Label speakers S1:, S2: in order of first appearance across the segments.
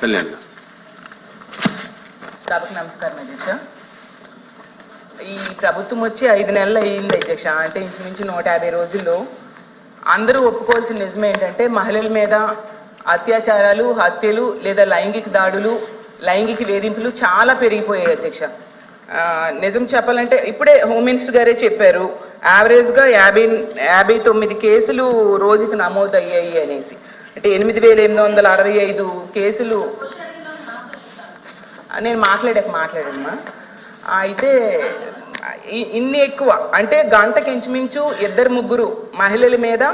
S1: కళ్యాణ్ గారు.
S2: సభకు నమస్కారం అధ్యక్ష. ఈ ప్రభుత్వం వచ్చి ఐదు నెలలు అయ్యింది అధ్యక్ష. అంటే ఇంచుమించు నూట యాభై రోజుల్లో అందరూ ఒప్పుకోవాల్సిన నిజం ఏంటంటే మహిళల మీద అత్యాచారాలు హత్యలు లేదా లైంగిక దాడులు లైంగిక వేధింపులు చాలా పెరిగిపోయాయి అధ్యక్ష. నిజం చెప్పాలంటే ఇప్పుడే హోమ్ మినిస్టర్ గారే చెప్పారు యావరేజ్గా యాభై యాభై తొమ్మిది కేసులు రోజుకి నమోదు అయ్యాయి అనేసి. అంటే ఎనిమిది వేల ఎనిమిది వందల అరవై ఐదు కేసులు. నేను మాట్లాడాక మాట్లాడమ్మా. అయితే ఇన్ని ఎక్కువ. అంటే గంటకి ఇంచుమించు ఇద్దరు ముగ్గురు మహిళల మీద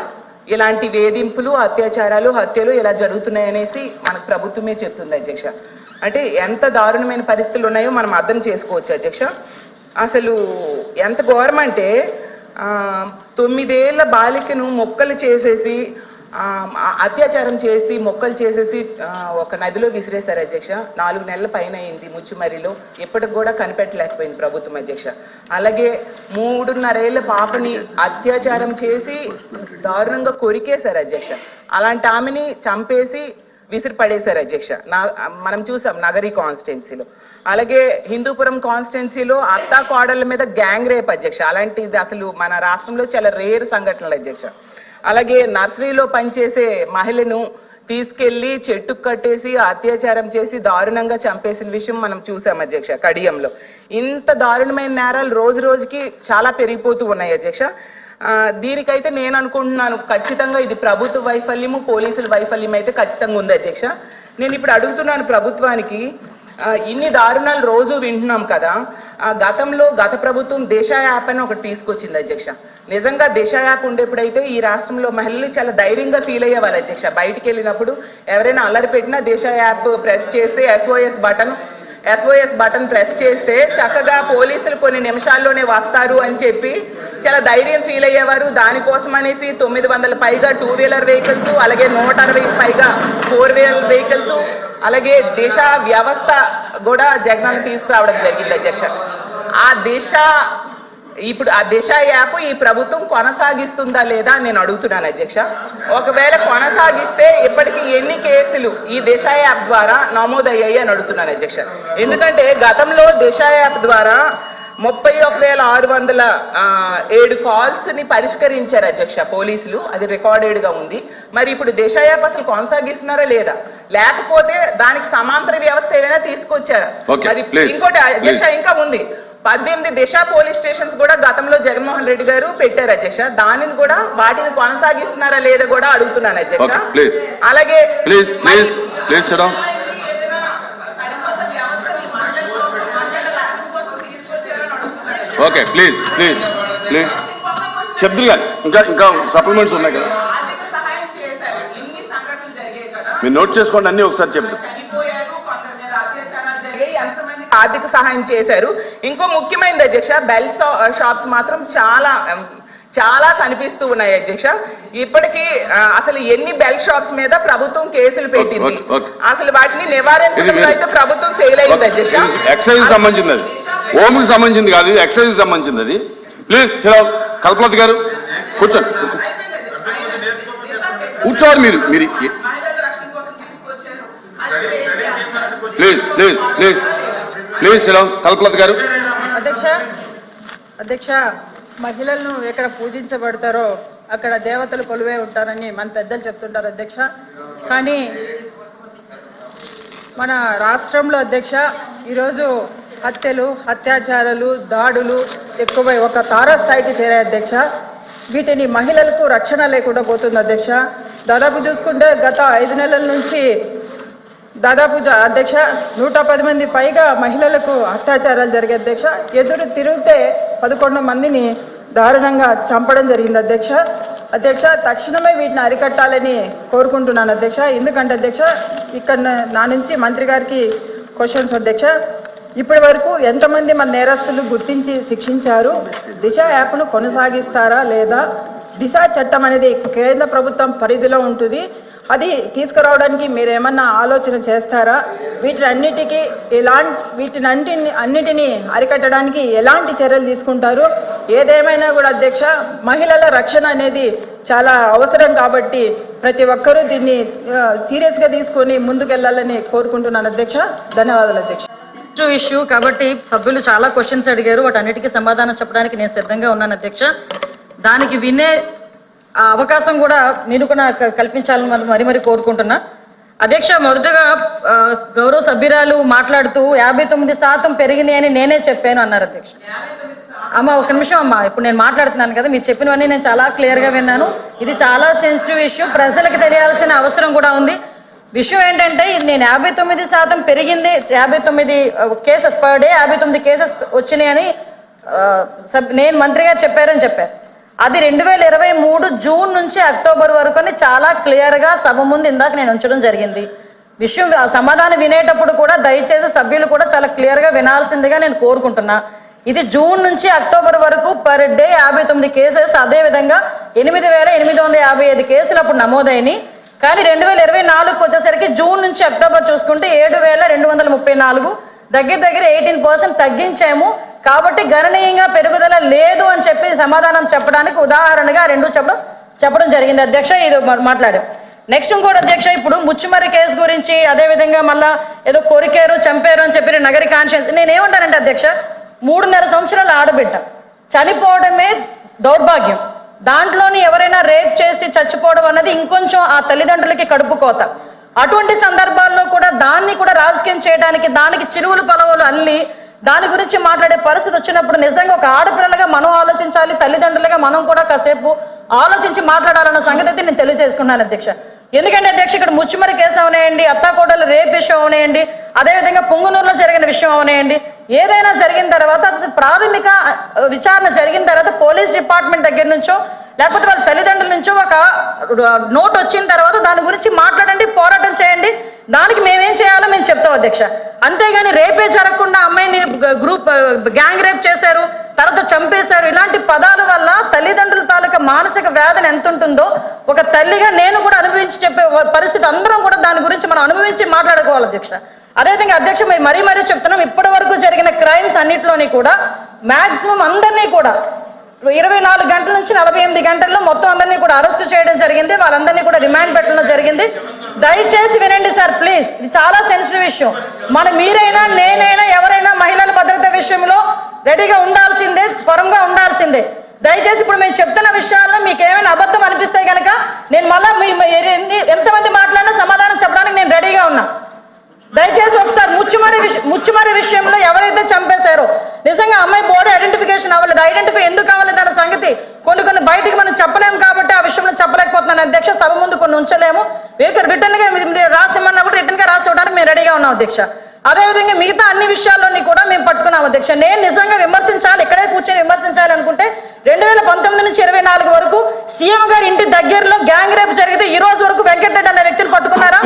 S2: ఇలాంటి వేధింపులు అత్యాచారాలు హత్యలు ఇలా జరుగుతున్నాయనేసి మనకు ప్రభుత్వమే చెప్తుంది అధ్యక్ష. అంటే ఎంత దారుణమైన పరిస్థితులు ఉన్నాయో మనం అర్థం చేసుకోవచ్చు అధ్యక్ష. అసలు ఎంత ఘోరం అంటే తొమ్మిదేళ్ళ బాలికను మొక్కలు చేసేసి అత్యాచారం చేసి మొక్కలు చేసేసి ఒక నదిలో విసిరేశారు అధ్యక్ష. నాలుగు నెలల పైన అయింది ముచ్చుమరిలో. ఇప్పటికి కూడా కనిపెట్టలేకపోయింది ప్రభుత్వం అధ్యక్ష. అలాగే మూడున్నరేళ్ళ పాపని అత్యాచారం చేసి దారుణంగా కొరికేశారు అధ్యక్ష. అలాంటి ఆమెని చంపేసి విసిరి పడేశారు అధ్యక్ష. నా మనం చూసాం నగరి కాన్స్టిట్యున్సీలో. అలాగే హిందూపురం కాన్స్టిట్యున్సీలో అత్తా కోడళ్ళ మీద గ్యాంగ్ రేప్ అధ్యక్ష. అలాంటిది అసలు మన రాష్ట్రంలో చాలా రేర్ సంఘటనలు అధ్యక్ష. అలాగే నర్సరీలో పనిచేసే మహిళను తీసుకెళ్ళి చెట్టుకు కట్టేసి అత్యాచారం చేసి దారుణంగా చంపేసిన విషయం మనం చూసాం అధ్యక్ష కడియంలో. ఇంత దారుణమైన నేరాలు రోజు రోజుకి చాలా పెరిగిపోతూ ఉన్నాయి అధ్యక్ష. దీనికైతే నేను అనుకుంటున్నాను ఖచ్చితంగా ఇది ప్రభుత్వ వైఫల్యము పోలీసుల వైఫల్యం అయితే ఖచ్చితంగా ఉంది అధ్యక్ష. నేను ఇప్పుడు అడుగుతున్నాను ప్రభుత్వానికి ఇన్ని దారుణాలు రోజు వింటున్నాం కదా. ఆ, గతంలో గత ప్రభుత్వం దేశ యాప్ అని ఒకటి తీసుకొచ్చింది అధ్యక్ష. నిజంగా దిశ యాప్ ఉండేప్పుడైతే ఈ రాష్ట్రంలో మహిళలు చాలా ధైర్యంగా ఫీల్ అయ్యేవారు అధ్యక్ష. బయటికి వెళ్ళినప్పుడు ఎవరైనా అల్లరి పెట్టినా దిశ యాప్ ప్రెస్ చేస్తే SOS button SOS button press చేస్తే చక్కగా పోలీసులు కొన్ని నిమిషాల్లోనే వస్తారు అని చెప్పి చాలా ధైర్యం ఫీల్ అయ్యేవారు. దానికోసం అనేసి తొమ్మిది వందల పైగా టూ వీలర్ వెహికల్స్ అలాగే నూట అరవై పైగా ఫోర్ వీలర్ వెహికల్స్ అలాగే దేశ వ్యవస్థ కూడా జగనన్న తీసుకురావడం జరిగింది అధ్యక్ష. ఆ దేశ ఇప్పుడు ఆ దిశ యాప్ ఈ ప్రభుత్వం కొనసాగిస్తుందా లేదా నేను అడుగుతున్నాను అధ్యక్ష. ఒకవేళ కొనసాగిస్తే ఇప్పటికీ ఎన్ని కేసులు ఈ దిశ యాప్ ద్వారా నమోదయ్యాయి అని అడుగుతున్నాను అధ్యక్ష. ఎందుకంటే గతంలో దిశ యాప్ ద్వారా ముప్పై ఒక వేల ఆరు వందల ఏడు కాల్స్ని పరిష్కరించారు అధ్యక్ష పోలీసులు. అది రికార్డెడ్గా ఉంది. మరి ఇప్పుడు దిశ యాప్ అసలు కొనసాగిస్తున్నారా లేదా? లేకపోతే దానికి సమాంతర వ్యవస్థ ఏమైనా తీసుకొచ్చారా? మరి ఇంకోటి అధ్యక్ష. ఇంకా ఉంది. పద్దెనిమిది దిశ పోలీస్ స్టేషన్స్ కూడా గతంలో జగన్మోహన్ రెడ్డి గారు పెట్టారు అధ్యక్ష. దానిని కూడా వాటిని కొనసాగిస్తున్నారా లేదా కూడా అడుగుతున్నాను అధ్యక్ష. అలాగే
S1: please sit down.
S2: ఏదైనా సరికొత్త వ్యవస్థని మహిళల కోసం, మహిళల రక్షణ కోసం తీసుకొచ్చారని అడుగుతున్నాను.
S1: ఓకే ప్లీజ్ ప్లీజ్ ప్లీజ్ చెప్తురు కానీ ఇంకా ఇంకా సప్లిమెంట్స్ ఉన్నాయి కదా. మీరు నోట్ చేసుకోండి అన్నీ ఒకసారి చెప్తారు.
S2: ఆర్థిక సహాయం చేశారు. ఇంకో ముఖ్యమైనది అధ్యక్ష బెల్ షాప్స్ మాత్రం చాలా చాలా కనిపిస్తూ ఉన్నాయి అధ్యక్ష. ఇప్పటికీ అసలు ఎన్ని బెల్ షాప్స్ మీద ప్రభుత్వం కేసులు పెట్టింది. అసలు వాటిని నివారించడంలో అయితే ప్రభుత్వం ఫెయిల్ అయింది అధ్యక్ష.
S1: ఎక్సైజ్ సంబంధించింది అది. హోమ్కి సంబంధించింది కాదు ఎక్సైజ్ సంబంధించింది అది. ప్లీజ్ హలో కల్పలత గారు కూర్చోండి. కూర్చోవాలి మీరు మీరు. Please please please please hello Kalpalatha గారు.
S3: అధ్యక్ష అధ్యక్ష. మహిళలను ఎక్కడ పూజించబడతారో అక్కడ దేవతలు కొలువే ఉంటారని మన పెద్దలు చెప్తుంటారు అధ్యక్ష. కానీ మన రాష్ట్రంలో అధ్యక్ష ఈరోజు హత్యలు అత్యాచారాలు దాడులు ఎక్కువై ఒక తారాస్థాయికి చేరాయి అధ్యక్ష. వీటిని మహిళలకు రక్షణ లేకుండా పోతుంది అధ్యక్ష. దాదాపు చూసుకుంటే గత ఐదు నెలల నుంచి దాదాపు అధ్యక్ష నూట పది మంది పైగా మహిళలకు అత్యాచారాలు జరిగే అధ్యక్ష. ఎదురు తిరిగితే పదకొండు మందిని దారుణంగా చంపడం జరిగింది అధ్యక్ష. అధ్యక్ష తక్షణమే వీటిని అరికట్టాలని కోరుకుంటున్నాను అధ్యక్ష. ఎందుకంటే అధ్యక్ష ఇక్కడ నా- నుంచి మంత్రి గారికి క్వశ్చన్స్ అధ్యక్ష. ఇప్పటి వరకు ఎంతమంది మన నేరస్తులు గుర్తించి శిక్షించారు? దిశ యాప్ను కొనసాగిస్తారా లేదా? దిశ చట్టం అనేది కేంద్ర ప్రభుత్వం పరిధిలో ఉంటుంది. అది తీసుకురావడానికి మీరు ఏమన్నా ఆలోచన చేస్తారా? వీటినన్నిటికీ ఎలాంటి వీటిని అన్నిటిని అన్నిటినీ అరికట్టడానికి ఎలాంటి చర్యలు తీసుకుంటారు? ఏదేమైనా కూడా అధ్యక్ష మహిళల రక్షణ అనేది చాలా అవసరం కాబట్టి ప్రతి ఒక్కరూ దీన్ని సీరియస్గా తీసుకొని ముందుకెళ్ళాలని కోరుకుంటున్నాను అధ్యక్ష. ధన్యవాదాలు అధ్యక్ష.
S4: ఇష్యూ ఇష్యూ కాబట్టి సభ్యులు చాలా క్వశ్చన్స్ అడిగారు. వాటన్నిటికీ సమాధానం చెప్పడానికి నేను సిద్ధంగా ఉన్నాను అధ్యక్ష. దానికి వినే ఆ అవకాశం కూడా మీరు కూడా క- కల్పించాలని మరి మరీ మరీ కోరుకుంటున్నా. అధ్యక్ష మొదటగా గౌరవ సభ్యురాలు మాట్లాడుతూ యాభై తొమ్మిది శాతం పెరిగినాయని నేనే చెప్పాను అన్నారు అధ్యక్ష. అమ్మ ఒక నిమిషం అమ్మ. ఇప్పుడు నేను మాట్లాడుతున్నాను కదా మీరు చెప్పినవన్నీ నేను చాలా క్లియర్గా విన్నాను. ఇది చాలా సెన్సిటివ్ ఇష్యూ ప్రజలకు తెలియాల్సిన అవసరం కూడా ఉంది. విషయం ఏంటంటే నేను యాభై తొమ్మిది శాతం పెరిగింది యాభై తొమ్మిది కేసెస్ పర్ డే యాభై తొమ్మిది కేసెస్ వచ్చినాయని సబ్- నేను మంత్రి గారు చెప్పారని చెప్పారు అది రెండు వేల ఇరవై మూడు జూన్ నుంచి అక్టోబర్ వరకు అని చాలా క్లియర్గా సభ ముందు ఇందాక నేను ఉంచడం జరిగింది. విషయం సమాధానం వినేటప్పుడు కూడా దయచేసి సభ్యులు కూడా చాలా క్లియర్గా వినాల్సిందిగా నేను కోరుకుంటున్నా. ఇది జూన్ నుంచి అక్టోబర్ వరకు పర్ డే యాభై తొమ్మిది కేసెస్ అదేవిధంగా ఎనిమిది వేల ఎనిమిది వందల యాభై ఐదు కేసులు అప్పుడు నమోదైనవి కానీ రెండు వేల ఇరవై నాలుగుకి వచ్చేసరికి జూన్ నుంచి అక్టోబర్ చూసుకుంటే ఏడు వేల రెండు వందల ముప్పై నాలుగు. దగ్గర దగ్గర ఎయిటీన్ పర్సెంట్ తగ్గించాము. కాబట్టి గణనీయంగా పెరుగుదల లేదు అని చెప్పి సమాధానం చెప్పడానికి ఉదాహరణగా రెండు చెప్పడం చెప్పడం జరిగింది. అధ్యక్ష ఇది మా- మాట్లాడాం. నెక్స్ట్ ఇంకోటి అధ్యక్ష ఇప్పుడు ముచ్చుమరి కేసు గురించి అదే విధంగా మళ్ళా ఏదో కొరికారు చంపారు అని చెప్పి నగరి కాన్షియన్స్ నేను ఏమంటానంటే అధ్యక్ష మూడున్నర సంవత్సరాలు ఆడబిడ్డ. చనిపోవడమే దౌర్భాగ్యం. దాంట్లోని ఎవరైనా రేప్ చేసి చచ్చిపోవడం అన్నది ఇంకొంచెం ఆ తల్లిదండ్రులకి కడుపు కోత. అటువంటి సందర్భాల్లో కూడా దాన్ని కూడా రాజకీయం చేయడానికి దానికి చిరువులు పలవలు అల్లి దాని గురించి మాట్లాడే పరిస్థితి వచ్చినప్పుడు నిజంగా ఒక ఆడపిల్లలుగా మనం ఆలోచించాలి తల్లిదండ్రులుగా మనం కూడా కాసేపు ఆలోచించి మాట్లాడాలన్న సంగతి అయితే నేను తెలియజేసుకున్నాను అధ్యక్ష. ఎందుకంటే అధ్యక్ష ఇక్కడ ముచ్చుమరి కేసు అవనేయండి అత్తాకోటలు రేప్ విషయం అవనేయండి అదేవిధంగా పొంగునూరులో జరిగిన విషయం అవనేయండి. ఏదైనా జరిగిన తర్వాత ప్రాథమిక విచారణ జరిగిన తర్వాత పోలీస్ డిపార్ట్మెంట్ దగ్గర నుంచో లేకపోతే వాళ్ళ తల్లిదండ్రుల నుంచో ఒక నోట్ వచ్చిన తర్వాత దాని గురించి మాట్లాడండి పోరాటం చేయండి. దానికి మేమేం చేయాలో మేము చెప్తాం అధ్యక్ష. అంతేగాని రేపే జరగకుండా అమ్మాయిని గ్రూప్ గ్యాంగ్ రేప్ చేశారు తర్వాత చంపేశారు. ఇలాంటి పదాల వల్ల తల్లిదండ్రుల తాలూకా మానసిక వేదన ఎంత ఉంటుందో ఒక తల్లిగా నేను కూడా అనుభవించి చెప్పే పరిస్థితి అందరం కూడా దాని గురించి మనం అనుభవించి మాట్లాడుకోవాలి అధ్యక్ష. అదేవిధంగా అధ్యక్ష మరీ మరీ చెప్తున్నాం ఇప్పటి వరకు జరిగిన క్రైమ్స్ అన్నింటిలోని కూడా మ్యాక్సిమం అందరినీ కూడా ఇరవై నాలుగు గంటల నుంచి నలభై ఎనిమిది గంటల్లో మొత్తం అందరినీ కూడా అరెస్ట్ చేయడం జరిగింది. వాళ్ళందరినీ కూడా రిమాండ్ పెట్టడం జరిగింది. దయచేసి వినండి సార్ ప్లీజ్. ఇది చాలా సెన్సిటివ్ విషయం. మన మీరైనా నేనైనా ఎవరైనా మహిళల భద్రత విషయంలో రెడీగా ఉండాల్సిందే పరంగా ఉండాల్సిందే. దయచేసి ఇప్పుడు మేము చెప్తున్న విషయాల్లో మీకు ఏమైనా అబద్ధం అనిపిస్తే కనుక నేను మళ్ళీ ఎన్ని- ఎంతమంది మాట్లాడినా సమాధానం చెప్పడానికి నేను రెడీగా ఉన్నా. దయచేసి ఒకసారి ముచ్చుమరి విష- ముచ్చుమరి విషయంలో ఎవరైతే చంపేశారో నిజంగా అమ్మాయి బోర్డు ఐడెంటిఫికేషన్ అవ్వలేదు. ఐడెంటిఫై ఎందుకు అవ్వలేదు అన్న సంగతి కొన్ని కొన్ని బయటికి మనం చెప్పలేము కాబట్టి ఆ విషయంలో చెప్పలేకపోతున్నాను. అధ్యక్ష సభ ముందు కొన్ని ఉంచలేము. రిటర్న్గా మీరు కూడా రిటర్న్గా రాసి ఇవ్వడానికి మేము రెడీగా ఉన్నాం అధ్యక్ష అదేవిధంగా మిగతా అన్ని విషయాల్లోని కూడా మేము పట్టుకున్నాం అధ్యక్ష నేను నిజంగా విమర్శించాలి ఇక్కడే కూర్చొని విమర్శించాలి అనుకుంటే రెండు వేల పంతొమ్మిది నుంచి ఇరవై నాలుగు వరకు సీఎం గారి ఇంటి దగ్గరలో గ్యాంగ్ రేప్ జరిగితే ఈ రోజు వరకు వెంకటరెడ్డి అనే వ్యక్తిని పట్టుకున్నారా?